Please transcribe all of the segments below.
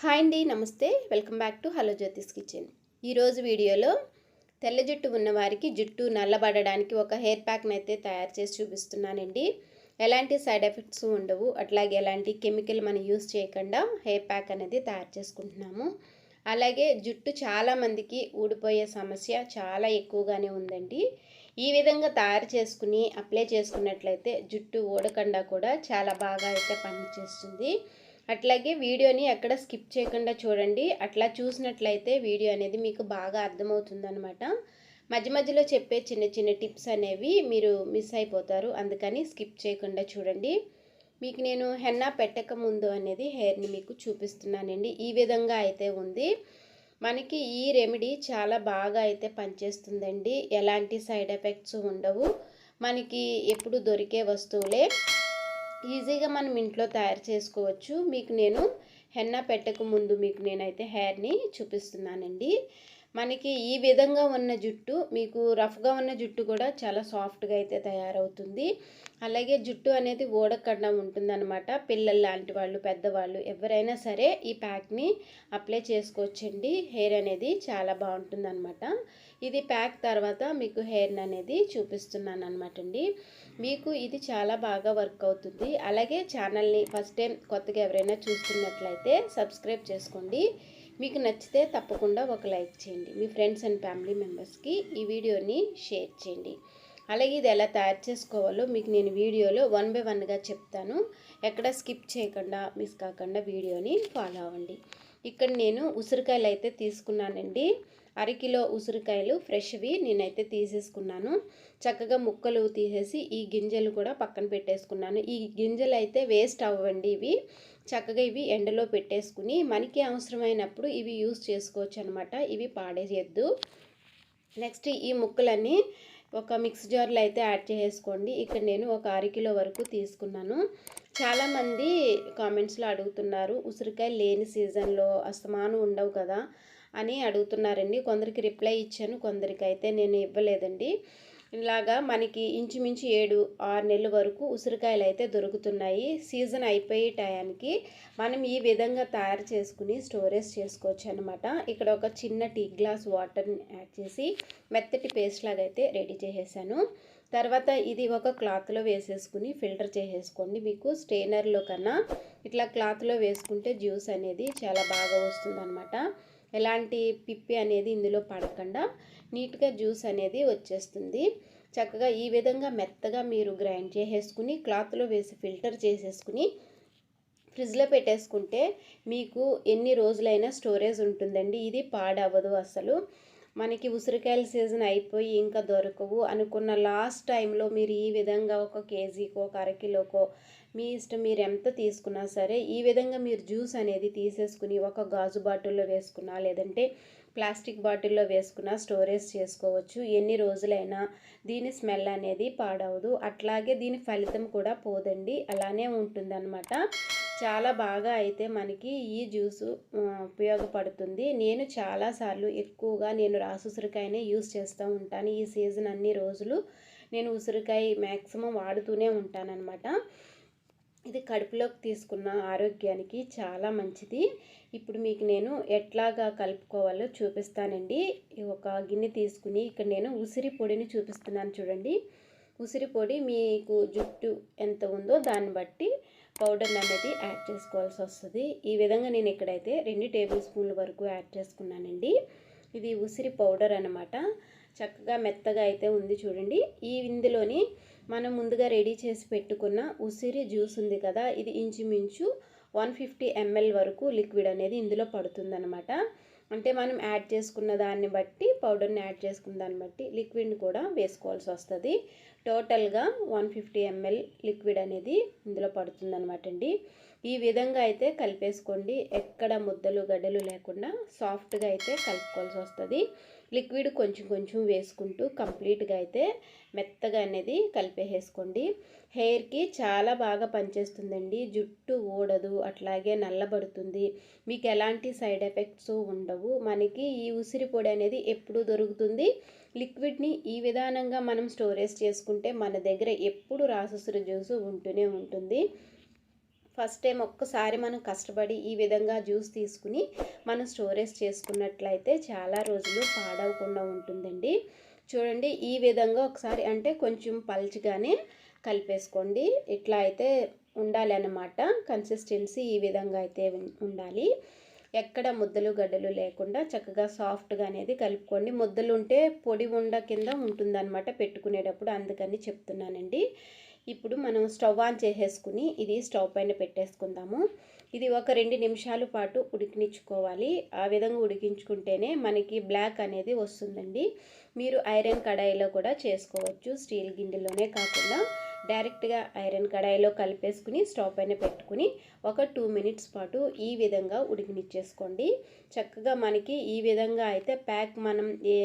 Hi అండి నమస్తే. Welcome back to hello Jyothish kitchen. ఈరోజు వీడియోలో తెల్ల జుట్టు ఉన్నవారికి జుట్టు నల్లబడడానికి ఒక హెయిర్ ప్యాక్ని అయితే తయారు చేసి చూపిస్తున్నానండి. ఎలాంటి సైడ్ ఎఫెక్ట్స్ ఉండవు. అట్లాగే ఎలాంటి కెమికల్ మనం యూస్ చేయకుండా హెయిర్ ప్యాక్ అనేది తయారు చేసుకుంటున్నాము. అలాగే జుట్టు చాలామందికి ఊడిపోయే సమస్య చాలా ఎక్కువగానే ఉందండి. ఈ విధంగా తయారు చేసుకుని అప్లై చేసుకున్నట్లయితే జుట్టు ఊడకుండా కూడా చాలా బాగా అయితే పనిచేస్తుంది. అట్లాగే వీడియోని ఎక్కడ స్కిప్ చేయకుండా చూడండి. అట్లా చూసినట్లయితే వీడియో అనేది మీకు బాగా అర్థమవుతుందనమాట మధ్య మధ్యలో చెప్పే చిన్న చిన్న టిప్స్ అనేవి మీరు మిస్ అయిపోతారు. అందుకని స్కిప్ చేయకుండా చూడండి. మీకు నేను హెన్నా పెట్టక ముందు అనేది హెయిర్ని మీకు చూపిస్తున్నానండి. ఈ విధంగా అయితే ఉంది. మనకి ఈ రెమెడీ చాలా బాగా అయితే పనిచేస్తుందండి. ఎలాంటి సైడ్ ఎఫెక్ట్స్ ఉండవు. మనకి ఎప్పుడు దొరికే వస్తువులే. ఈజీగా మనం ఇంట్లో తయారు చేసుకోవచ్చు. మీకు నేను హెన్నా పెట్టక ముందు మీకు నేనైతే హెయిర్ని చూపిస్తున్నానండి. మనకి ఈ విధంగా ఉన్న జుట్టు మీకు రఫ్గా ఉన్న జుట్టు కూడా చాలా సాఫ్ట్గా అయితే తయారవుతుంది. అలాగే జుట్టు అనేది ఊడకుండా ఉంటుందన్నమాట. పిల్లలు లాంటి వాళ్ళు పెద్దవాళ్ళు ఎవరైనా సరే ఈ ప్యాక్ని అప్లై చేసుకోవచ్చండి. హెయిర్ అనేది చాలా బాగుంటుంది అనమాట ఇది ప్యాక్ తర్వాత మీకు హెయిర్ అనేది చూపిస్తున్నాను అనమాట అండి. మీకు ఇది చాలా బాగా వర్క్ అవుతుంది. అలాగే ఛానల్ని ఫస్ట్ టైం కొత్తగా ఎవరైనా చూస్తున్నట్లయితే సబ్స్క్రైబ్ చేసుకోండి. మీకు నచ్చితే తప్పకుండా ఒక లైక్ చేయండి. మీ ఫ్రెండ్స్ అండ్ ఫ్యామిలీ మెంబర్స్కి ఈ వీడియోని షేర్ చేయండి. అలాగే ఇది ఎలా తయారు చేసుకోవాలో మీకు నేను వీడియోలో వన్ బై వన్గా చెప్తాను. ఎక్కడ స్కిప్ చేయకుండా మిస్ కాకుండా వీడియోని ఫాలో అవ్వండి. ఇక్కడ నేను ఉసిరికాయలు అయితే తీసుకున్నానండి. అరకిలో ఉసిరికాయలు ఫ్రెష్వి నేనైతే తీసేసుకున్నాను. చక్కగా ముక్కలు తీసేసి ఈ గింజలు కూడా పక్కన పెట్టేసుకున్నాను. ఈ గింజలు అయితే వేస్ట్ అవ్వండి ఇవి. చక్కగా ఇవి ఎండలో పెట్టేసుకుని మనకి అవసరమైనప్పుడు ఇవి యూస్ చేసుకోవచ్చు అనమాట ఇవి పాడేయద్దు. నెక్స్ట్ ఈ ముక్కలన్నీ ఒక మిక్స్ జార్లో అయితే యాడ్ చేసుకోండి ఇక్కడ నేను ఒక అరకిలో వరకు తీసుకున్నాను. చాలామంది కామెంట్స్లో అడుగుతున్నారు ఉసిరికాయ లేని సీజన్లో అస్తమానం ఉండవు కదా? అని అడుగుతున్నారండి. కొందరికి రిప్లై ఇచ్చాను కొందరికి అయితే నేను ఇవ్వలేదండి. ఇలాగా మనకి ఇంచుమించు ఏడు ఆరు నెలల వరకు ఉసిరికాయలు అయితే దొరుకుతున్నాయి. సీజన్ అయిపోయే టయానికి మనం ఈ విధంగా తయారు చేసుకుని స్టోరేజ్ చేసుకోవచ్చు అనమాట ఇక్కడ ఒక చిన్న టీ గ్లాస్ వాటర్ని యాడ్ చేసి మెత్తటి పేస్ట్ లాగా అయితే రెడీ చేసేసాను. తర్వాత ఇది ఒక క్లాత్లో వేసేసుకుని ఫిల్టర్ చేసేసుకోండి మీకు. స్టెయినర్లో కన్నా ఇట్లా క్లాత్లో వేసుకుంటే జ్యూస్ అనేది చాలా బాగా వస్తుందన్నమాట. ఎలాంటి పిప్పి అనేది ఇందులో పడకుండా నీట్గా జ్యూస్ అనేది వచ్చేస్తుంది. చక్కగా ఈ విధంగా మెత్తగా మీరు గ్రైండ్ చేసేసుకుని క్లాత్లో వేసి ఫిల్టర్ చేసేసుకుని ఫ్రిడ్జ్లో పెట్టేసుకుంటే మీకు ఎన్ని రోజులైనా స్టోరేజ్ ఉంటుందండి. ఇది పాడవదు అసలు. మనకి ఉసిరికాయల సీజన్ అయిపోయి ఇంకా దొరకవు అనుకున్న లాస్ట్ టైంలో మీరు ఈ విధంగా ఒక కేజీకో ఒక అరకిలోకో మీ ఇష్టం మీరు ఎంత తీసుకున్నా సరే ఈ విధంగా మీరు జ్యూస్ అనేది తీసేసుకుని ఒక గాజు బాటిల్లో వేసుకున్నా లేదంటే ప్లాస్టిక్ బాటిల్లో వేసుకున్న స్టోరేజ్ చేసుకోవచ్చు. ఎన్ని రోజులైనా దీని స్మెల్ అనేది పాడవదు. అట్లాగే దీని ఫలితం కూడా పోదండి. అలానే ఉంటుందన్నమాట. చాలా బాగా అయితే మనకి ఈ జ్యూసు ఉపయోగపడుతుంది. నేను చాలాసార్లు ఎక్కువగా నేను రాసు ఉసిరికాయనే యూస్ చేస్తూ ఉంటాను. ఈ సీజన్ అన్ని రోజులు నేను ఉసిరికాయ మ్యాక్సిమం వాడుతూనే ఉంటానన్నమాట. ఇది కడుపులోకి తీసుకున్న ఆరోగ్యానికి చాలా మంచిది. ఇప్పుడు మీకు నేను ఎట్లాగా కలుపుకోవాలో చూపిస్తానండి. ఒక గిన్నె తీసుకుని ఇక్కడ నేను ఉసిరి పొడిని చూపిస్తున్నాను చూడండి. ఉసిరి పొడి మీకు జుట్టు ఎంత ఉందో దాన్ని బట్టి పౌడర్ అనేది యాడ్ చేసుకోవాల్సి వస్తుంది. ఈ విధంగా నేను ఇక్కడైతే రెండు టేబుల్ స్పూన్ల వరకు యాడ్ చేసుకున్నానండి. ఇది ఉసిరి పౌడర్ అనమాట చక్కగా మెత్తగా అయితే ఉంది చూడండి. ఈ ఇందులోని మనం ముందుగా రెడీ చేసి పెట్టుకున్న ఉసిరి జ్యూస్ ఉంది కదా ఇది ఇంచుమించు వన్ ఫిఫ్టీ ఎంఎల్ వరకు లిక్విడ్ అనేది ఇందులో పడుతుందనమాట అంటే మనం యాడ్ చేసుకున్న దాన్ని బట్టి పౌడర్ని యాడ్ చేసుకున్న దాన్ని బట్టి లిక్విడ్ని కూడా వేసుకోవాల్సి వస్తుంది. టోటల్గా వన్ ఫిఫ్టీ ఎంఎల్ లిక్విడ్ అనేది ఇందులో పడుతుందనమాట అండి. ఈ విధంగా అయితే కలిపేసుకోండి. ఎక్కడ ముద్దలు గడ్డలు లేకుండా సాఫ్ట్గా అయితే కలుపుకోవాల్సి వస్తుంది. లిక్విడ్ కొంచెం కొంచెం వేసుకుంటూ కంప్లీట్గా అయితే మెత్తగా అనేది కలిపేసేసుకోండి. హెయిర్కి చాలా బాగా పనిచేస్తుందండి. జుట్టు ఊడదు అట్లాగే నల్లబడుతుంది. మీకు ఎలాంటి సైడ్ ఎఫెక్ట్స్ ఉండవు. మనకి ఈ ఉసిరి పొడి అనేది ఎప్పుడు దొరుకుతుంది? లిక్విడ్ని ఈ విధానంగా మనం స్టోరేజ్ చేసుకుంటే మన దగ్గర ఎప్పుడు రాసుసురు జ్యూస్ ఉంటూనే ఉంటుంది. ఫస్ట్ టైం ఒక్కసారి మనం కష్టపడి ఈ విధంగా జ్యూస్ తీసుకుని మనం స్టోరేజ్ చేసుకున్నట్లయితే చాలా రోజులు పాడవకుండా ఉంటుందండి. చూడండి ఈ విధంగా ఒకసారి అంటే కొంచెం పల్చిగానే కలిపేసుకోండి. ఇట్లా అయితే ఉండాలి అన్నమాట. కన్సిస్టెన్సీ ఈ విధంగా అయితే ఉండాలి. ఎక్కడ ముద్దలు గడ్డలు లేకుండా చక్కగా సాఫ్ట్గా అనేది కలుపుకోండి. ముద్దలు ఉంటే పొడి ఉండ కింద ఉంటుందన్నమాట పెట్టుకునేటప్పుడు. అందుకని చెప్తున్నానండి. ఇప్పుడు మనం స్టవ్ ఆన్ చేసేసుకుని ఇది స్టవ్ పైన పెట్టేసుకుందాము. ఇది ఒక రెండు నిమిషాల పాటు ఉడికినిచ్చుకోవాలి. ఆ విధంగా ఉడికించుకుంటేనే మనకి బ్లాక్ అనేది వస్తుందండి. మీరు ఐరన్ కడాయిలో కూడా చేసుకోవచ్చు. స్టీల్ గిన్నెలోనే కాకుండా డైరెక్ట్గా ఐరన్ కడాయిలో కలిపేసుకుని స్టవ్ పైన పెట్టుకుని ఒక టూ మినిట్స్ పాటు ఈ విధంగా ఉడికినిచ్చేసుకోండి. చక్కగా మనకి ఈ విధంగా అయితే ప్యాక్ మనం ఏ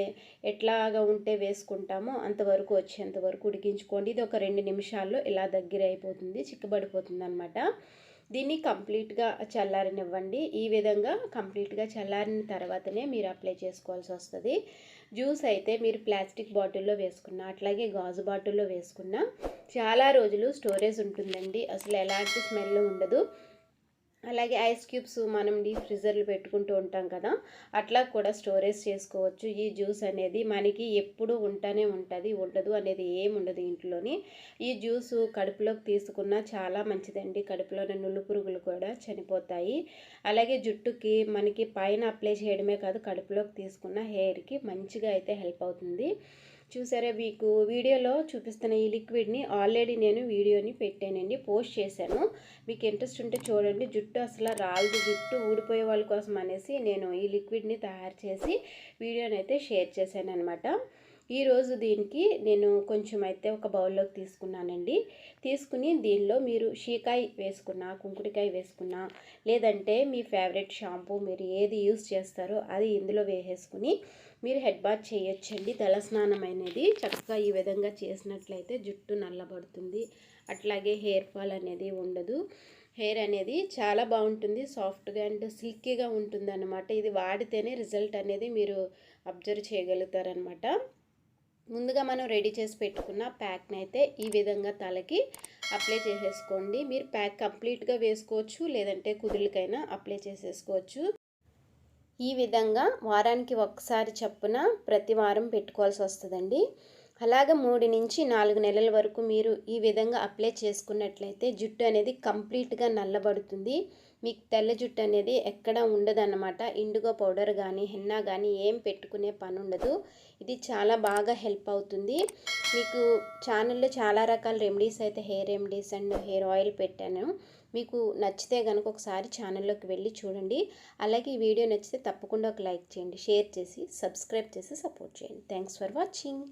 ఎట్లాగా ఉంటే వేసుకుంటామో అంతవరకు వచ్చేంత వరకు ఉడికించుకోండి. ఇది ఒక రెండు నిమిషాల్లో ఇలా దగ్గర అయిపోతుంది చిక్కబడిపోతుంది అనమాట దీన్ని కంప్లీట్గా చల్లారనివ్వండి. ఈ విధంగా కంప్లీట్గా చల్లారిన తర్వాతనే మీరు అప్లై చేసుకోవాల్సి వస్తుంది. జ్యూస్ అయితే మీరు ప్లాస్టిక్ బాటిల్లో వేసుకున్న అట్లాగే గాజు బాటిల్లో వేసుకున్న చాలా రోజులు స్టోరేజ్ ఉంటుందండి. అసలు ఎలాంటి స్మెల్ ఉండదు. అలాగే ఐస్ క్యూబ్స్ మనం డీ ఫ్రిజర్లు పెట్టుకుంటూ ఉంటాం కదా అట్లా కూడా స్టోరేజ్ చేసుకోవచ్చు. ఈ జ్యూస్ అనేది మనకి ఎప్పుడు ఉంటానే ఉంటుంది ఉండదు అనేది ఏమి ఉండదు ఇంట్లోని. ఈ జ్యూస్ కడుపులోకి తీసుకున్న చాలా మంచిదండి. కడుపులోని నులు పురుగులు కూడా చనిపోతాయి. అలాగే జుట్టుకి మనకి పైన అప్లై చేయడమే కాదు కడుపులోకి తీసుకున్న హెయిర్కి మంచిగా అయితే హెల్ప్ అవుతుంది. చూసారా మీకు వీడియోలో చూపిస్తున్న ఈ లిక్విడ్ని ఆల్రెడీ నేను వీడియోని పెట్టానండి పోస్ట్ చేశాను. మీకు ఇంట్రెస్ట్ ఉంటే చూడండి జుట్టు అసలు రాలదు జుట్టు ఊడిపోయే వాళ్ళ కోసం అనేసి నేను ఈ లిక్విడ్ని తయారు చేసి వీడియోని అయితే షేర్ చేశాను అనమాట ఈరోజు దీనికి నేను కొంచెం అయితే ఒక బౌల్లోకి తీసుకున్నానండి. తీసుకుని దీనిలో మీరు షీకాయ వేసుకున్నా కుంకుడికాయ వేసుకున్నా లేదంటే మీ ఫేవరెట్ షాంపూ మీరు ఏది యూస్ చేస్తారో అది ఇందులో వేసేసుకుని మీరు హెడ్ బాత్ చేయొచ్చండి. తలస్నానం అనేది చక్కగా ఈ విధంగా చేసినట్లయితే జుట్టు నల్లబడుతుంది. అట్లాగే హెయిర్ ఫాల్ అనేది ఉండదు. హెయిర్ అనేది చాలా బాగుంటుంది. సాఫ్ట్గా అండ్ సిల్కీగా ఉంటుంది అనమాట ఇది వాడితేనే రిజల్ట్ అనేది మీరు అబ్జర్వ్ చేయగలుగుతారనమాట ముందుగా మనం రెడీ చేసి పెట్టుకున్న ప్యాక్ని అయితే ఈ విధంగా తలకి అప్లై చేసేసుకోండి. మీరు ప్యాక్ కంప్లీట్గా వేసుకోవచ్చు. లేదంటే కుదులకైనా అప్లై చేసేసుకోవచ్చు. ఈ విధంగా వారానికి ఒకసారి చప్పున ప్రతి వారం పెట్టుకోవాల్సి వస్తుందండి. అలాగ మూడు నుంచి నాలుగు నెలల వరకు మీరు ఈ విధంగా అప్లై చేసుకున్నట్లయితే జుట్టు అనేది కంప్లీట్గా నల్లబడుతుంది. మీకు తెల్ల జుట్టు అనేది ఎక్కడ ఉండదన్నమాట. ఇండుగో పౌడర్ కానీ హెన్నా కానీ ఏం పెట్టుకునే పని ఉండదు. ఇది చాలా బాగా హెల్ప్ అవుతుంది. మీకు ఛానల్లో చాలా రకాల రెమెడీస్ అయితే hair remedies and hair oil పెట్టాను. మీకు నచ్చితే కనుక ఒకసారి ఛానల్లోకి వెళ్ళి చూడండి. అలాగే ఈ వీడియో నచ్చితే తప్పకుండా ఒక లైక్ చేయండి షేర్ చేసి సబ్స్క్రైబ్ చేసి సపోర్ట్ చేయండి. Thanks for watching.